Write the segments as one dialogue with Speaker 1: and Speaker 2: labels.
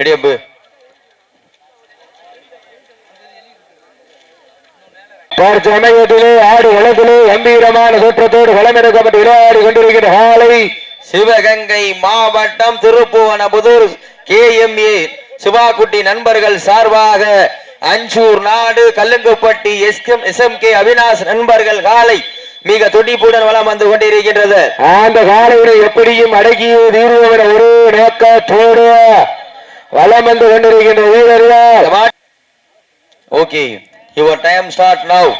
Speaker 1: இடியப்பு
Speaker 2: தற்சமயத்திலே ஆடு வளத்திலே கம்பீரமான தோற்றத்தோடு களமிறக்கப்பட்டு விளையாடி கொண்டிருக்கிற காலை
Speaker 1: சிவகங்கை மாவட்டம் திருப்புவனபுதூர் கேஎம்ஏ சிவாக்குட்டி நண்பர்கள் சார்பாக அஞ்சூர் நாடு கல்லுங்குப்பட்டி எஸ்எம் எஸ்எம்கே அவினாஷ் நண்பர்கள் காலை மிக துடிப்புடன் வலம் வந்து கொண்டிருக்கின்றது.
Speaker 2: அந்த காலையினை எப்படியும் அடக்கிய தீர்வோம் என ஒரு நோக்கத்தோடு வலம் வந்து கொண்டிருக்கின்ற வீரர்கள்
Speaker 1: okay your time start now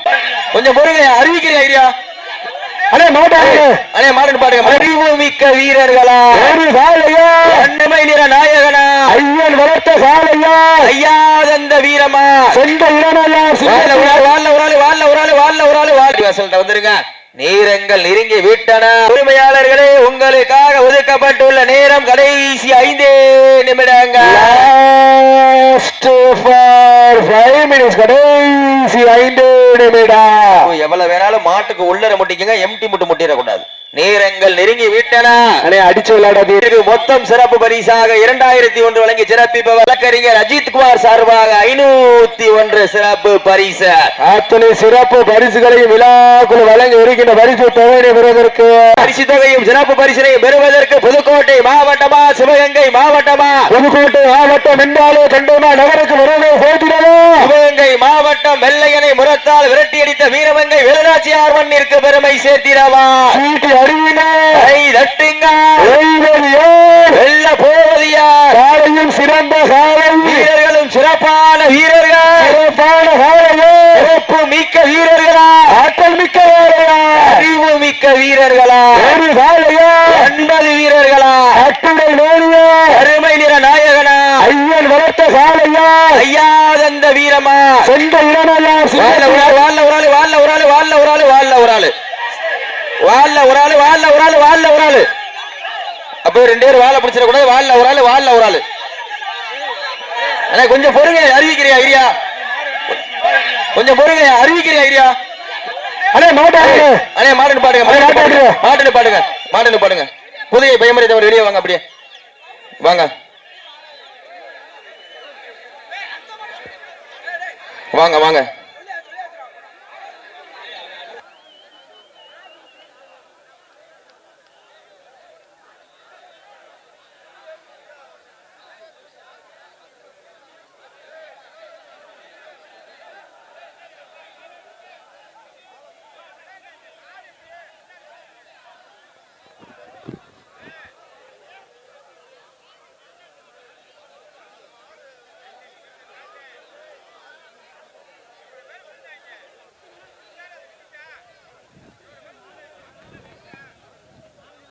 Speaker 1: கொஞ்சம் பொறுங்க அறிவிக்கிறேன் ஐடியா?
Speaker 2: அடே மாட்டாங்க
Speaker 1: அண்ணே. மாடன் பாடுங்க அறிவு மிக்க வீரர்களா?
Speaker 2: ஒரு காலையா
Speaker 1: அன்னமை நிற நாயகனா?
Speaker 2: ஐயன் வளர்த்த காலையா
Speaker 1: ஐயாதந்த வீரமா?
Speaker 2: சொந்த
Speaker 1: ஆளு, வால்ல ஒரு ஆளு, வால்ல ஒரு ஆளு, வால்ல வாசல்கிட்ட வந்துருங்க. நேரங்கள் நெருங்கி விட்டன. உரிமையாளர்களே உங்களுக்காக ஒதுக்கப்பட்டுள்ள நேரம் கடைசி ஐந்தே நிமிடங்கள்.
Speaker 2: கடைசி ஐந்து நிமிடம்.
Speaker 1: ஓ, எவ்வளவு வேணாலும் மாட்டுக்கு உள்ளர முட்டிக்கங்க எம்டி முட்டு முட்டிடக்கூடாது. நேரங்கள் நெருங்கி விட்டன
Speaker 2: அடே அடிச்சு விளையாடாது
Speaker 1: மொத்தம் சிறப்பு பரிசாக இரண்டாயிரத்தி ஒன்று வழங்கி சிறப்பிப்பவர் வழக்கறிஞர் அஜித் குமார் சார்பாக ஐநூத்தி ஒன்று சிறப்பு பரிசு.
Speaker 2: அத்தனை சிறப்பு பரிசுகளையும் விழாக்குள் வழங்கி இருக்கின்ற பரிசு தொகையை பெறுவதற்கு.
Speaker 1: பரிசு தொகையும் சிறப்பு பரிசினையும் பெறுவதற்கு புதுக்கோட்டை மாவட்டமா சிவகங்கை மாவட்டமா?
Speaker 2: புதுக்கோட்டை மாவட்டம் என்றாலே கண்டோமா நகருக்கு போட்டிடவோ
Speaker 1: சிவகங்கை மாவட்டம் வெள்ளையனை முரத்தால் விரட்டியடித்த வீரமங்கை வேலராச்சியார் மண்ணிற்கு பெருமை சேர்த்திடவா? தட்டுங்க. வெல்ல போவது யார்
Speaker 2: காலையும் சிறந்த காலை.
Speaker 1: வீரர்களும் சிறப்பான வீரர்கள்.
Speaker 2: சிறப்பான காலையோ.
Speaker 1: சிறப்பு மிக்க வீரர்களா?
Speaker 2: ஆற்றல் மிக்க வேலையா
Speaker 1: அறிவு மிக்க வீரர்களா?
Speaker 2: ஒரு காலையா.
Speaker 1: ஒன்பது வீரர்களா?
Speaker 2: அட்டுடை
Speaker 1: நாயகனா
Speaker 2: வளர்த்த காலையா
Speaker 1: ஐயாதந்த வீரமா
Speaker 2: சொந்த இடமெல்லாம் சின்ன
Speaker 1: ஒரு ஆளு, வால்ல ஒரு ஆளு, வால்ல ஒரு ஆளு, வால்ல ஒரு ஆளு, வால்ல ஒரு ஆளு. வால்ல ஒரு ஆளு, வால்ல ஒரு ஆளு, வால்ல ஒரு ஆளு. அப்போ ரெண்டு பேரும் வாழை பிடிச்சிட கூடாது வால்ல ஒரு ஆளு வால்ல ஒரு ஆளு கொஞ்சம் பொறுங்க அறிவிக்கிறியா ஐயா கொஞ்சம் பொறுங்க அறிவிக்கிறியா ஐயா அண்ணே பாடுங்க
Speaker 2: அண்ணே,
Speaker 1: மாடுன்னு
Speaker 2: மாட்டு
Speaker 1: பாடுங்க மாடுன்னு பாடுங்க மாடுன்னு பாடுங்க புதிய பயமுறை தவிர வெளியே வாங்க அப்படியே வாங்க வாங்க வாங்க.